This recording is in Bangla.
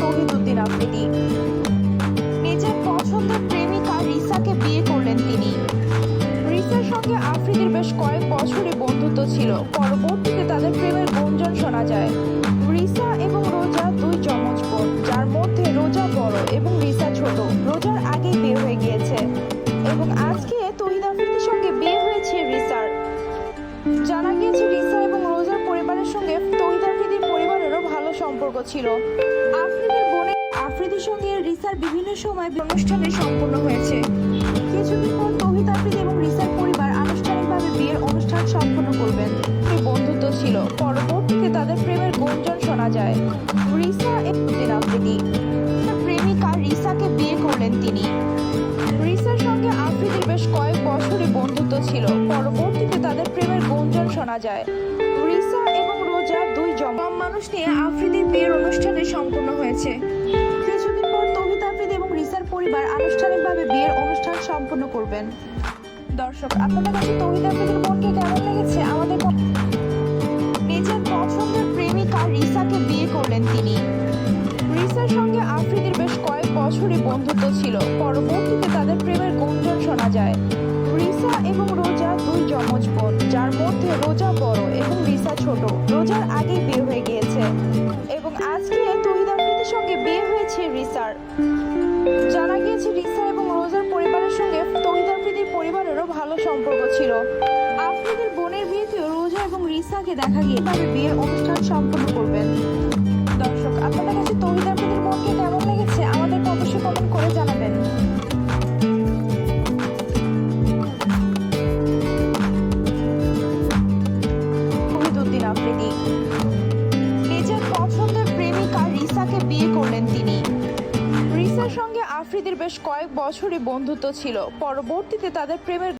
তৌহিদুদ্দিন আফ্রিদি। নিজের পছন্দের প্রেমিকা রিসাকে বিয়ে করলেন তিনি। রিসার সঙ্গে আফ্রিদির বেশ কয়েক বছরই বন্ধুত্ব ছিল। পরবর্তীতে তাদের প্রেমের গুঞ্জন শোনা যায়। রিসা এবং রোজা দুই যমজ বোন যার মধ্যে রোজা বড় এবং রিসা ছোট। রোজার আগেই বিয়ে হয়ে গিয়েছে এবং আজকে তহিদ আফ্রিদির সঙ্গে বিয়ে হয়েছে রিসার। জানা গিয়েছে রিসা এবং রোজার পরিবারের সঙ্গে তহিদ আফ্রিদির পরিবারেরও ভালো সম্পর্ক ছিল। আফ্রিদির সঙ্গে রিসার বিভিন্ন সময় অনুষ্ঠানে সম্পন্ন হয়েছে। কিছুদিন পর তহিদ আফ্রিদি এবং রিসার পরিবার আনুষ্ঠানিকভাবে বিয়ের অনুষ্ঠান সম্পন্ন করবেন। এই বন্ধুত্ব ছিল। পরবর্তীতে তাদের প্রেমের গুঞ্জন শোনা যায়। রিসা এবং আফ্রিদি। প্রেমিকা রিসাকে বিয়ে করলেন তিনি। রিসার সঙ্গে আফ্রিদির বেশ কয়েক বছরই বন্ধুত্ব ছিল। পরবর্তীতে তাদের প্রেমের গুঞ্জন শোনা যায়। রিসা এবং রোজা দুই জমা মানুষ নিয়ে আফ্রিদির বিয়ের অনুষ্ঠানে সম্পূর্ণ বিয়ের অনুষ্ঠান সম্পন্ন করবেন। দর্শক, আপনাদের কাছে তৌহিদ আফ্রিদির বোনকে কেমন লেগেছে? আমাদের নিজের পছন্দের প্রেমিকা রিসাকে বিয়ে করলেন তিনি। রিসার সঙ্গে আফ্রিদির বেশ কয়েক বছরই বন্ধুত্ব ছিল। পরবর্তীতে তাদের প্রেমের গুঞ্জন শোনা যায়। রিসা এবং রোজা দুই যমজ বোন, যার মধ্যে রোজা বড় এবং রিসা ছোট। রোজার আগেই বিয়ে হয়ে গিয়েছে। এবং আজকে তহিদ আফ্রিদির সঙ্গে বিয়ে হয়েছে রিসার। জানা গিয়েছে রিসা এবং দেখা গিয়ে তবে বিয়ের অনুষ্ঠান সম্পন্ন করবেন। দর্শক, আপনাদের কাছে তহিদ আফ্রিদির বোনকে কেমন লেগেছে? আমাদেরকে অবশ্যই কমেন্ট করে জানাবেন। সঙ্গে আফ্রিদির বেশ কয়েক বছরই বন্ধুত্ব ছিল। পরবর্তীতে তাদের প্রেমের